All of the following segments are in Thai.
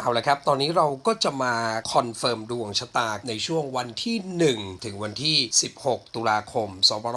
เอาละครับ ตอนนี้เราก็จะมาคอนเฟิร์มดวงชะตาในช่วงวันที่ 1 ถึงวันที่ 16 ตุลาคม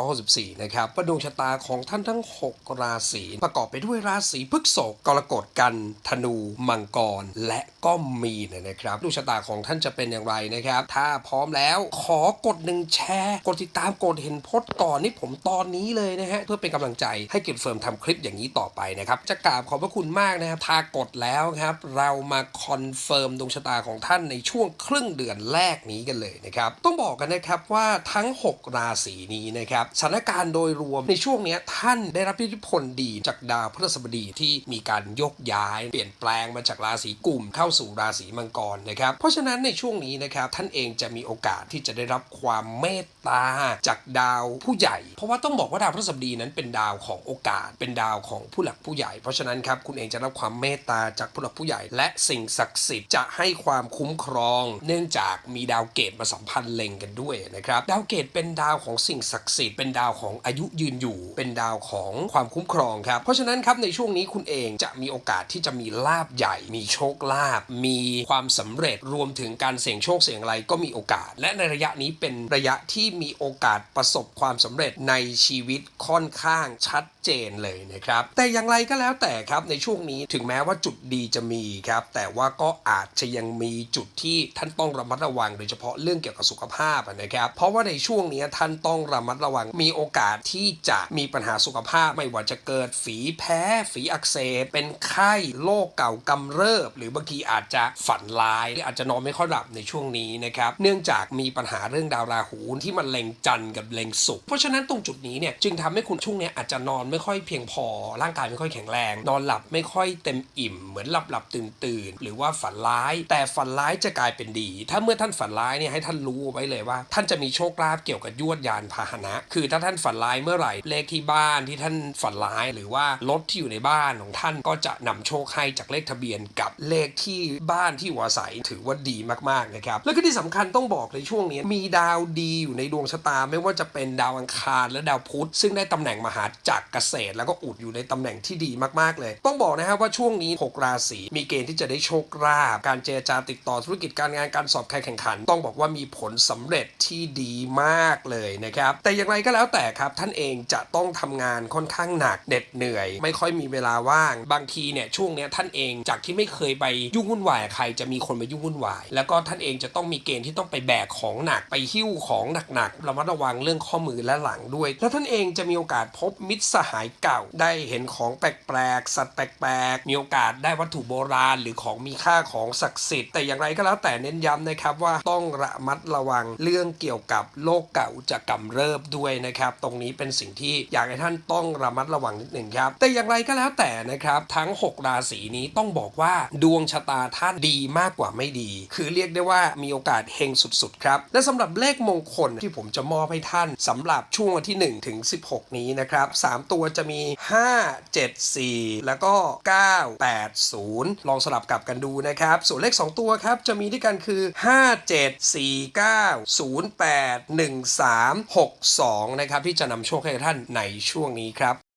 2564 นะครับว่าดวงชะตาของท่านทั้ง 6 ราศีประกอบไปด้วยราศีพฤษภกรกฎกัน ธนู มังกร และก็มีนนะครับดวงชะตาของท่านจะเป็นอย่างไรนะครับ ถ้าพร้อมแล้วขอกดหนึ่งแชร์กดติดตามกดเห็นโพสต์ก่อนนี่ผมตอนนี้เลยนะฮะเพื่อเป็นกำลังใจให้กิจเฟิร์มทำคลิปอย่างนี้ต่อไปนะครับจะกราบขอบพระคุณมากนะครับถ้ากดแล้วครับ เรามาคออนเฟิร์มดวงชะตาของท่านในช่วงครึ่งเดือนแรกนี้กันเลยนะครับ ต้องบอกกันนะครับว่าทั้ง 6 ราศีนี้นะครับสถานการณ์โดยรวมในช่วงนี้ท่านได้รับอิทธิพลดีจากดาวพฤหัสบดีที่มีการยกย้าย เปลี่ยนแปลงมาจากราศีกลุ่มเข้าสู่ราศีมังกรนะครับ เพราะฉะนั้นในช่วงนี้นะครับท่านเองจะมีโอกาสที่จะได้รับความเมตตาจากดาวผู้ใหญ่ เพราะว่าต้องบอกว่าดาวพฤหัสบดีนั้นเป็นดาวของโอกาส เป็นดาวของผู้หลักผู้ใหญ่ เพราะฉะนั้นครับคุณเองจะรับความเมตตาจากผู้หลักผู้ใหญ่ และสิ่งศักดิ์สิทธิ์จะให้ความคุ้มครอง เนื่องจากมีดาวเกตมาสัมพันธ์เล็งกันด้วยนะครับดาวเกตเป็นดาวของสิ่งศักดิ์สิทธิ์เป็นดาวของอายุยืนอยู่ เป็นดาวของความคุ้มครองครับเพราะฉะนั้นครับในช่วงนี้คุณเองจะมีโอกาสที่จะมีลาบใหญ่ มีโชคลาภมีความสำเร็จรวมถึงการเสี่ยงโชคเสี่ยงอะไรก็มีโอกาส และในระยะนี้เป็นระยะที่มีโอกาสประสบความสำเร็จในชีวิตค่อนข้างชัดเจนเลยนะครับแต่อย่างไรก็แล้วแต่ครับในช่วงนี้ถึงแม้ว่าจุดดีจะมีครับแต่ว่าก็อาจจะยังมีจุดที่ท่านต้องระมัดระวังโดยเฉพาะเรื่องเกี่ยวกับสุขภาพนะครับ เพราะว่าในช่วงนี้ท่านต้องระมัดระวังมีโอกาสที่จะมีปัญหาสุขภาพไม่ว่าจะเกิดฝีแพ้ ฝีอักเสบเป็นไข้โรคเก่ากำเริบ หรือบางทีอาจจะฝันร้ายหรืออาจจะนอนไม่ค่อยหลับในช่วงนี้นะครับเนื่องจากมีปัญหาเรื่องดาวราหูที่มันเล็งจันทร์กับเล็งศุกร์เพราะฉะนั้นตรงจุดนี้เนี่ยจึงทำให้คุณช่วงนี้อาจจะนอนไม่ค่อยเพียงพอ ร่างกายไม่ค่อยแข็งแรง นอนหลับไม่ค่อยเต็มอิ่ม เหมือนหลับหลับตื่นตื่นหรือว่าว่าฝันร้าย แต่ฝันร้ายจะกลายเป็นดี ถ้าเมื่อท่านฝันร้ายเนี่ยให้ท่านรู้ไว้เลยว่า ท่านจะมีโชคลาภเกี่ยวกับยวดยานพาหนะ คือถ้าท่านฝันร้ายเมื่อไหร่เลขที่บ้านที่ท่านฝันร้ายหรือว่ารถที่อยู่ในบ้านของท่านก็จะนำโชคให้จากเลขทะเบียนกับเลขที่บ้านที่อยู่อาศัยถือว่าดีมากๆนะครับแล้วก็ที่สำคัญต้องบอกในช่วงนี้มีดาวดีอยู่ในดวงชะตาไม่ว่าจะเป็นดาวอังคารและดาวพุธ ซึ่งได้ตำแหน่งมหาจักรเกษตร แล้วก็อุดอยู่ในตำแหน่งที่ดีมากๆเลย ต้องบอกนะครับว่าช่วงนี้ 6 ราศีมีเกณฑ์ที่จะได้โชคลาการเจรจาติดต่อธุรกิจการงานการสอบแข่งขัน ต้องบอกว่ามีผลสำเร็จที่ดีมากเลยนะครับ แต่อย่างไรก็แล้วแต่ครับ ท่านเองจะต้องทำงานค่อนข้างหนักเหน็ดเหนื่อย ไม่ค่อยมีเวลาว่าง บางทีเนี่ยช่วงเนี้ยท่านเองจากที่ไม่เคยไปยุ่งวุ่นวายใครจะมีคนมายุ่งวุ่นวาย แล้วก็ท่านเองจะต้องมีเกณฑ์ที่ต้องไปแบกของหนักไปหิ้วของหนักๆระมัดระวังเรื่องข้อมือและหลังด้วย แล้วท่านเองจะมีโอกาสพบมิตรสหายเก่าได้เห็นของแปลกๆสัตว์แปลกๆมีโอกาสได้วัตถุโบราณหรือของมีค่าของศักดิ์สิทธิ์แต่อย่างไรก็แล้วแต่เน้นย้ำนะครับว่าต้องระมัดระวังเรื่องเกี่ยวกับโรคเก่าจะกำเริบด้วยนะครับ ตรงนี้เป็นสิ่งที่อยากให้ท่านต้องระมัดระวังนิดหนึ่งครับ แต่อย่างไรก็แล้วแต่นะครับ ทั้ง 6 ราศีนี้ต้องบอกว่าดวงชะตาท่านดีมากกว่าไม่ดี คือเรียกได้ว่ามีโอกาสเฮงสุดๆครับ และสำหรับเลขมงคลที่ผมจะมอบให้ท่านสำหรับช่วงวันที่ 1 ถึง 16 นี้นะครับ 3 ตัวจะมี 5 7 4 แล้วก็ 9 8 0 ลองสลับกลับกันดูนะครับ ส่วนเลข 2 ตัวครับ จะมีด้วยกันคือ 5 7 4 9 0 8 1 3 6 2 นะครับ ที่จะนำโชคให้ท่านในช่วงนี้ครับ